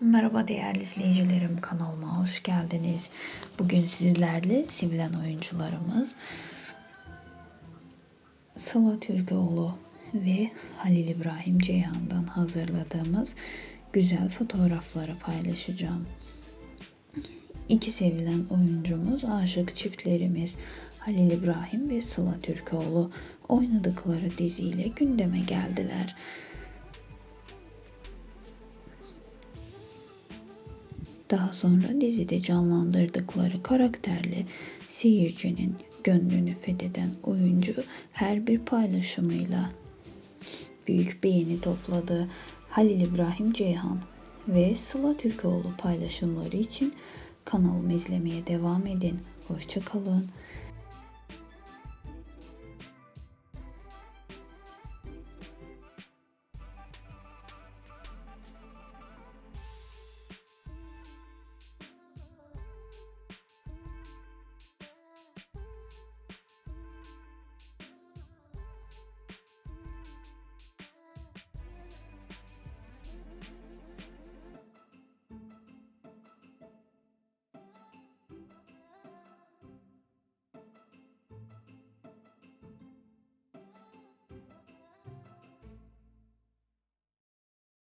Merhaba değerli izleyicilerim kanalıma hoş geldiniz. Bugün sizlerle sevilen oyuncularımız Sıla Türkoğlu ve Halil İbrahim Ceyhan'dan hazırladığımız güzel fotoğrafları paylaşacağım. İki sevilen oyuncumuz, aşık çiftlerimiz Halil İbrahim ve Sıla Türkoğlu oynadıkları diziyle gündeme geldiler. Daha sonra dizide canlandırdıkları karakterle seyircinin gönlünü fetheden oyuncu her bir paylaşımıyla büyük beğeni topladı. Halil İbrahim Ceyhan ve Sıla Türkoğlu paylaşımları için kanalımı izlemeye devam edin. Hoşçakalın.